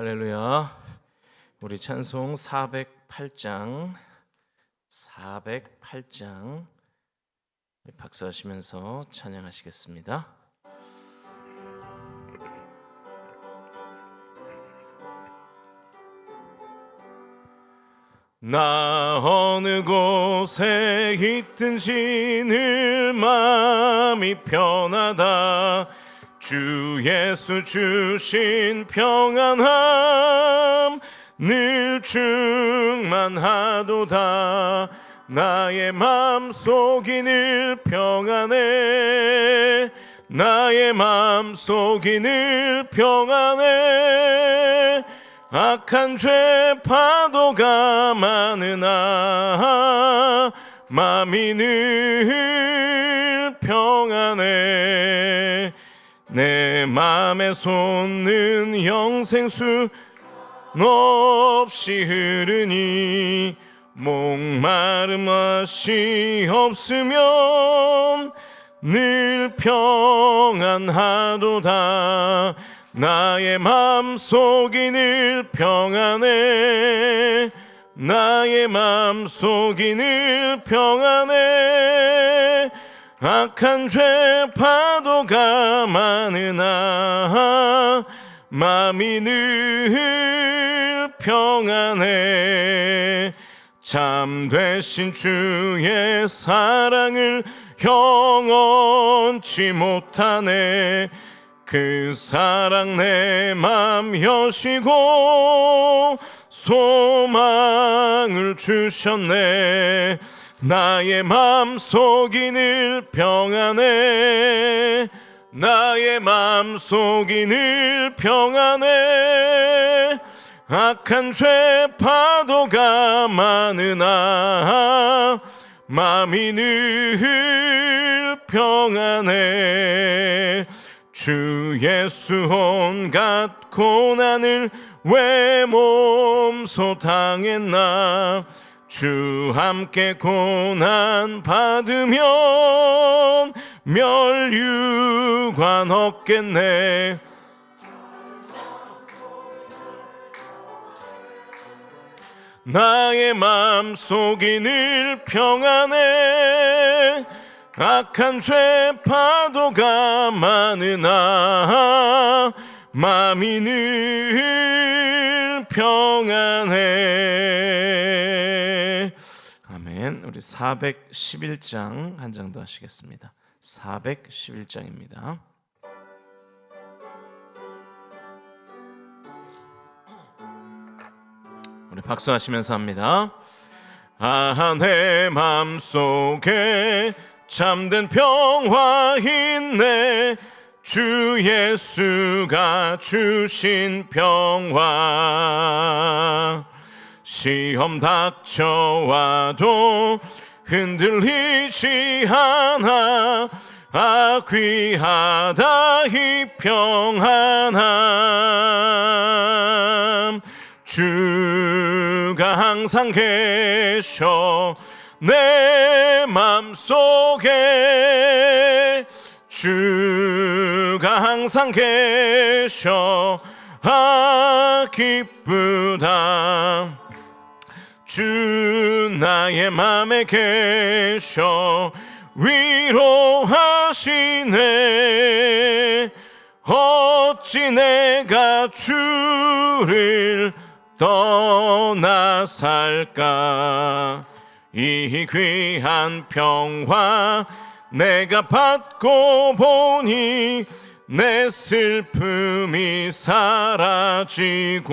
할렐루야. 우리 찬송 408장 408장 박수하시면서 찬양하시겠습니다. 나 어느 곳에 있든지 늘 마음이 편하다 주 예수 주신 평안함 늘 충만하도다. 나의 맘속이 늘 평안해. 나의 맘속이 늘 평안해. 악한 죄 파도가 많으나 마음이 늘 평안해 내 맘에 솟는 영생수 없이 흐르니 목마름 맛이 없으면 늘 평안하도다. 나의 맘속이 늘 평안해. 나의 맘속이 늘 평안해 악한 죄 파도가 많으나 마음이 늘 평안해. 참되신 주의 사랑을 영원치 못하네. 그 사랑 내 맘 여시고 소망을 주셨네 나의 맘속이 늘 평안해. 나의 맘속이 늘 평안해. 악한 죄 파도가 많으나 마음이 늘 평안해. 주 예수 온갖 고난을 왜 몸소 당했나 주 함께 고난 받으면 멸류관 없겠네. 나의 맘속이 늘 평안해. 악한 죄 파도가 많으나 마음이 늘 평안해 우리 411장 한 장 더 하시겠습니다 411장입니다 우리 박수하시면서 합니다. 아, 내 맘속에 참된 평화 있네. 주 예수가 주신 평화. 시험 닥쳐와도 흔들리지 않아. 아, 귀하다 이 평안함. 주가 항상 계셔 내 맘속에 주가 항상 계셔 아 기쁘다 주 나의 맘에 계셔 위로하시네. 어찌 내가 주를 떠나 살까? 이 귀한 평화 내가 받고 보니 내 슬픔이 사라지고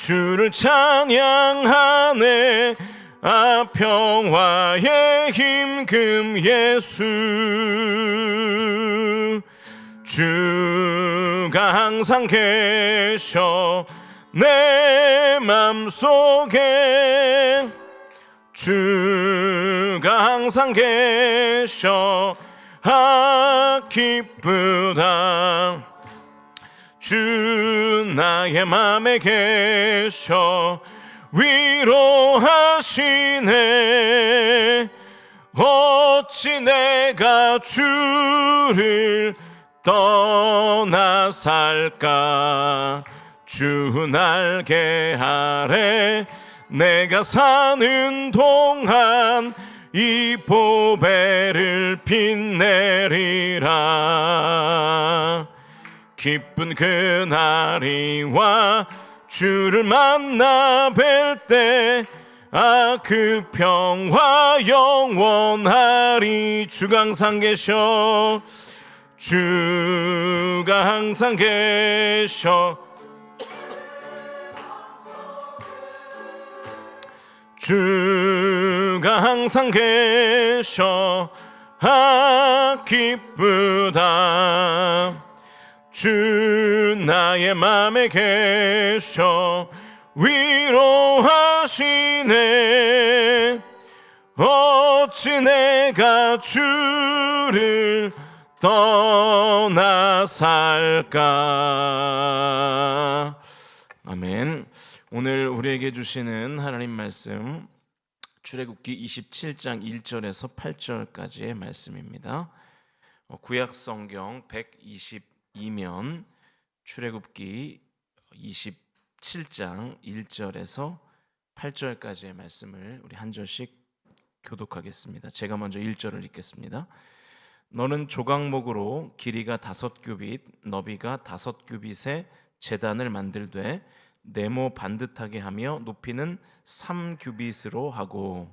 주를 찬양하네. 아 평화의 힘금 예수. 주가 항상 계셔 내 맘속에. 주가 항상 계셔. 아 기쁘다. 주 나의 맘에 계셔 위로하시네. 어찌 내가 주를 떠나 살까? 주 날개 아래 내가 사는 동안 이 보배를 빛내리라 기쁜 그날이 와 주를 만나 뵐 때 아 그 평화 영원하리. 주가 항상 계셔. 주가 항상 계셔. 주가 항상 계셔. 아 기쁘다 주 나의 맘에 계셔 위로하시네. 어찌 내가 주를 떠나 살까? 아멘. 오늘 우리에게 주시는 하나님 말씀 출애굽기 27장 1절에서 8절까지의 말씀입니다. 어, 구약 성경 122면 출애굽기 27장 1절에서 8절까지의 말씀을 우리 한 절씩 교독하겠습니다. 제가 먼저 1절을 읽겠습니다. 너는 조각목으로 길이가 다섯 규빗, 너비가 다섯 규빗의 재단을 만들되 네모 반듯하게 하며 높이는 3 규빗으로 하고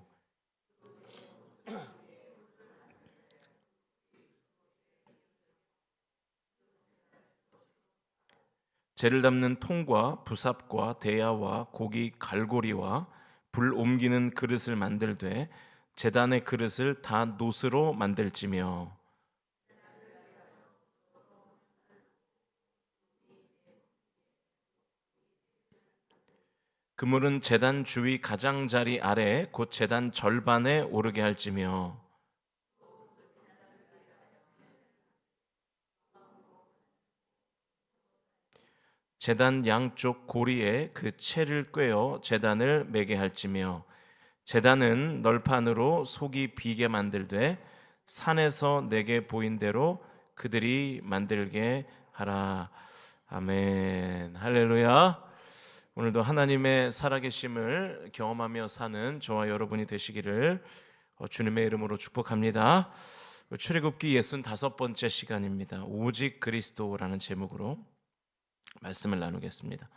재를 담는 통과 부삽과 대야와 고기 갈고리와 불 옮기는 그릇을 만들되 제단의 그릇을 다 노스로 만들지며. 그물은 제단 주위 가장자리 아래 곧 제단 절반에 오르게 할지며 제단 양쪽 고리에 그 채를 꿰어 제단을 매게 할지며 제단은 널판으로 속이 비게 만들되 산에서 내게 보인 대로 그들이 만들게 하라. 아멘. 할렐루야. 오늘도 하나님의 살아계심을 경험하며 사는 저와 여러분이 되시기를 어, 주님의 이름으로 축복합니다. 출애굽기 65번째 시간입니다. 오직 그리스도라는 제목으로 말씀을 나누겠습니다.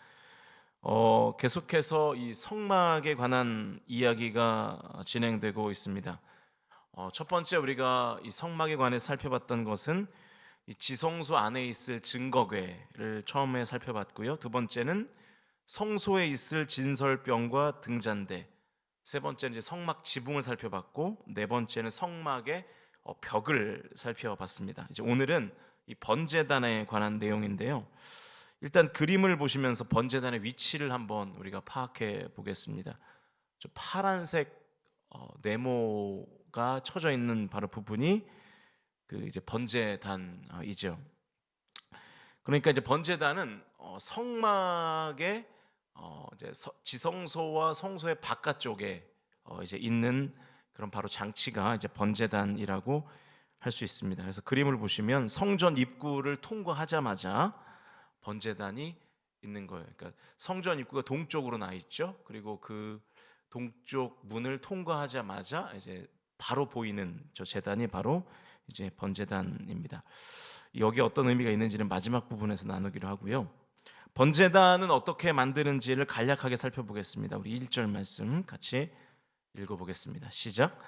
어, 계속해서 이 성막에 관한 이야기가 진행되고 있습니다. 어, 첫 번째 우리가 이 성막에 관해 살펴봤던 것은 이 지성소 안에 있을 증거궤를 처음에 살펴봤고요. 두 번째는 성소에 있을 진설병과 등잔대. 세 번째는 이제 성막 지붕을 살펴봤고 네 번째는 성막의 어, 벽을 살펴봤습니다. 이제 오늘은 이 번제단에 관한 내용인데요. 일단 그림을 보시면서 번제단의 위치를 한번 우리가 파악해 보겠습니다. 저 파란색 어, 네모가 쳐져 있는 바로 부분이 그 이제 번제단이죠. 그러니까 이제 번제단은 어, 성막의 어, 이제 서, 지성소와 성소의 바깥쪽에 어, 이제 있는 그런 바로 장치가 이제 번제단이라고 할 수 있습니다. 그래서 그림을 보시면 성전 입구를 통과하자마자 번제단이 있는 거예요. 그러니까 성전 입구가 동쪽으로 나 있죠. 그리고 그 동쪽 문을 통과하자마자 이제 바로 보이는 저 제단이 바로 이제 번제단입니다. 여기 어떤 의미가 있는지는 마지막 부분에서 나누기로 하고요. 번제단은 어떻게 만드는지를 간략하게 살펴보겠습니다. 우리 1절 말씀 같이 읽어보겠습니다. 시작.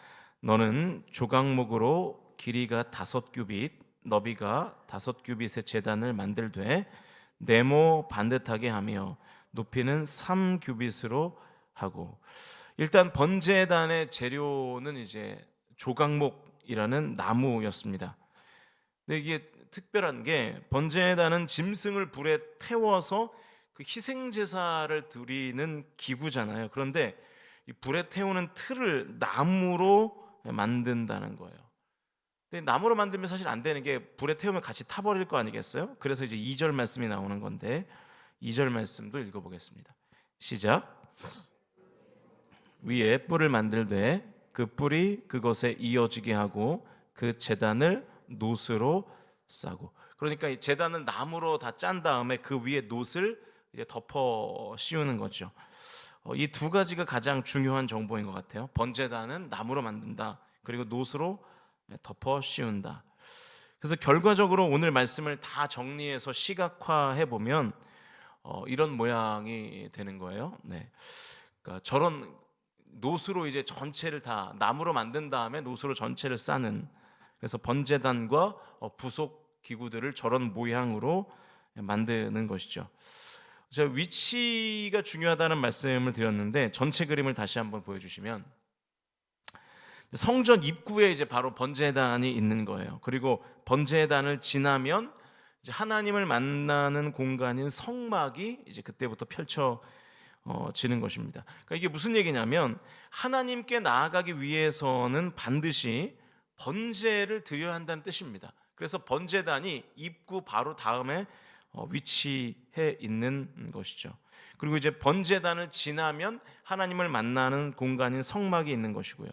너는 조각목으로 길이가 다섯 규빗, 너비가 다섯 규빗의 제단을 만들되 네모 반듯하게 하며 높이는 3 규빗으로 하고 일단 번제단의 재료는 이제 조각목이라는 나무였습니다. 근데 이게 특별한 게 번제단은 짐승을 불에 태워서 그 희생 제사를 드리는 기구잖아요. 그런데 이 불에 태우는 틀을 나무로 만든다는 거예요. 근데 나무로 만들면 사실 안 되는 게 불에 태우면 같이 타버릴 거 아니겠어요? 그래서 이제 2절 말씀이 나오는 건데 2절 말씀도 읽어보겠습니다. 시작. 위에 뿔을 만들되 그 뿔이 그것에 이어지게 하고 그 제단을 노스로 싸고 그러니까 이 제단은 나무로 다 짠 다음에 그 위에 노스를 이제 덮어 씌우는 거죠. 어, 이두 가지가 가장 중요한 정보인 것 같아요. 번제단은 나무로 만든다. 그리고 노스로 덮어 씌운다. 그래서 결과적으로 오늘 말씀을 다 정리해서 시각화해 보면 어, 이런 모양이 되는 거예요. 네. 그러니까 저런 노수로 이제 전체를 다 나무로 만든 다음에 노수로 전체를 싸는 그래서 번제단과 어, 부속 기구들을 저런 모양으로 만드는 것이죠. 제가 위치가 중요하다는 말씀을 드렸는데 전체 그림을 다시 한번 보여주시면 성전 입구에 이제 바로 번제단이 있는 거예요. 그리고 번제단을 지나면 하나님을 만나는 공간인 성막이 이제 그때부터 펼쳐 어, 것입니다. 그러니까 이게 무슨 얘기냐면 하나님께 나아가기 위해서는 반드시 번제를 드려야 한다는 뜻입니다. 그래서 번제단이 입구 바로 다음에 어, 위치해 있는 것이죠. 그리고 이제 번제단을 지나면 하나님을 만나는 공간인 성막이 있는 것이고요.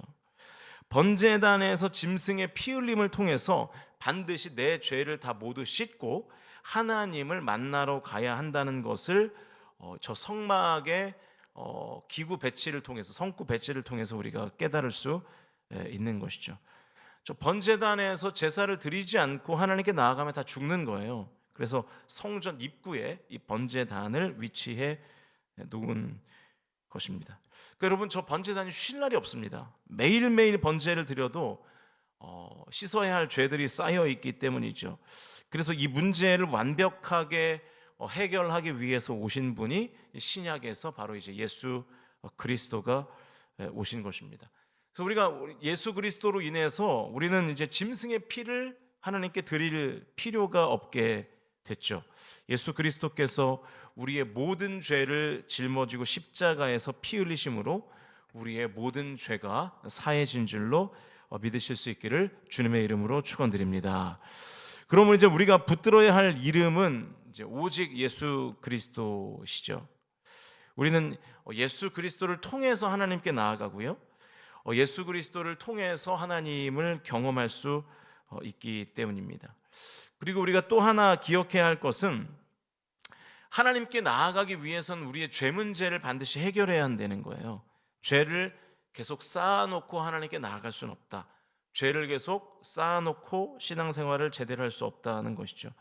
번제단에서 짐승의 피 흘림을 통해서 반드시 내 죄를 다 모두 씻고 하나님을 만나러 가야 한다는 것을 어, 저 성막의 어, 기구 배치를 통해서 성구 배치를 통해서 우리가 깨달을 수 예, 있는 것이죠. 저 번제단에서 제사를 드리지 않고 하나님께 나아가면 다 죽는 거예요. 그래서 성전 입구에 이 번제단을 위치해 놓은 것입니다. 그러니까 여러분 저 번제단이 쉴 날이 없습니다. 매일매일 번제를 드려도 어, 씻어야 할 죄들이 쌓여 있기 때문이죠. 그래서 이 문제를 완벽하게 어, 해결하기 위해서 오신 분이 신약에서 바로 이제 예수 그리스도가 오신 것입니다. 그래서 우리가 예수 그리스도로 인해서 우리는 이제 짐승의 피를 하나님께 드릴 필요가 없게 됐죠. 예수 그리스도께서 우리의 모든 죄를 짊어지고 십자가에서 피 흘리심으로 우리의 모든 죄가 사해진 줄로 어, 믿으실 수 있기를 주님의 이름으로 축원드립니다. 그러면 이제 우리가 붙들어야 할 이름은 이제 오직 예수 그리스도시죠. 우리는 예수 그리스도를 통해서 하나님께 나아가고요. 어, 예수 그리스도를 통해서 하나님을 경험할 수 어, 있기 때문입니다. 그리고 우리가 또 하나 기억해야 할 것은 하나님께 나아가기 위해서는 우리의 죄 문제를 반드시 해결해야 한다는 거예요. 죄를 계속 쌓아놓고 하나님께 나아갈 수는 없다. 죄를 계속 쌓아놓고 신앙생활을 제대로 할 수 없다는 것이죠.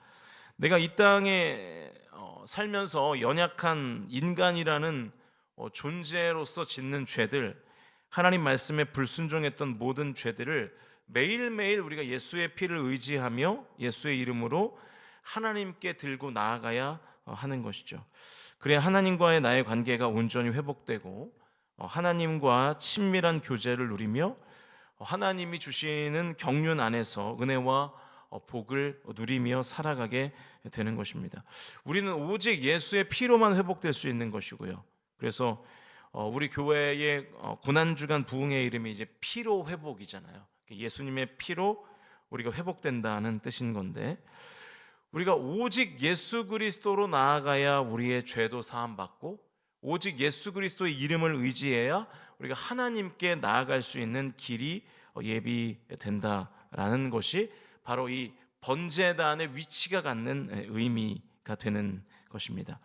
내가 이 땅에 어, 살면서 연약한 인간이라는 어, 존재로서 짓는 죄들, 하나님 말씀에 불순종했던 모든 죄들을 매일매일 우리가 예수의 피를 의지하며 예수의 이름으로 하나님께 들고 나아가야 어, 하는 것이죠. 그래야 하나님과의 나의 관계가 온전히 회복되고 하나님과 친밀한 교제를 누리며 하나님이 주시는 경륜 안에서 은혜와 복을 누리며 살아가게 되는 것입니다. 우리는 오직 예수의 피로만 회복될 수 있는 것이고요. 그래서 우리 교회의 고난 주간 부흥의 이름이 이제 피로 회복이잖아요. 예수님의 피로 우리가 회복된다는 뜻인 건데 우리가 오직 예수 그리스도로 나아가야 우리의 죄도 사함 받고 오직 예수 그리스도의 이름을 의지해야 우리가 하나님께 나아갈 수 있는 길이 예비된다라는 것이 바로 이 번제단의 위치가 갖는 의미가 되는 것입니다.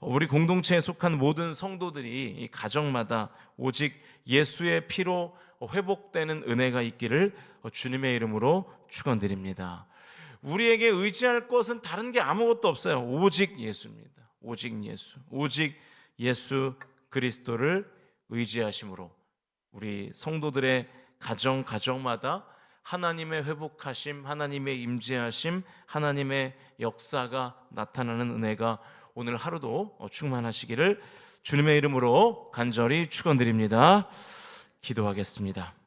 우리 공동체에 속한 모든 성도들이 가정마다 오직 예수의 피로 회복되는 은혜가 있기를 주님의 이름으로 축원드립니다. 우리에게 의지할 것은 다른 게 아무것도 없어요. 오직 예수입니다. 오직 예수. 오직 예수 그리스도를 의지하심으로 우리 성도들의 가정 가정마다 하나님의 회복하심, 하나님의 임재하심, 하나님의 역사가 나타나는 은혜가 오늘 하루도 충만하시기를 주님의 이름으로 간절히 축원드립니다. 기도하겠습니다.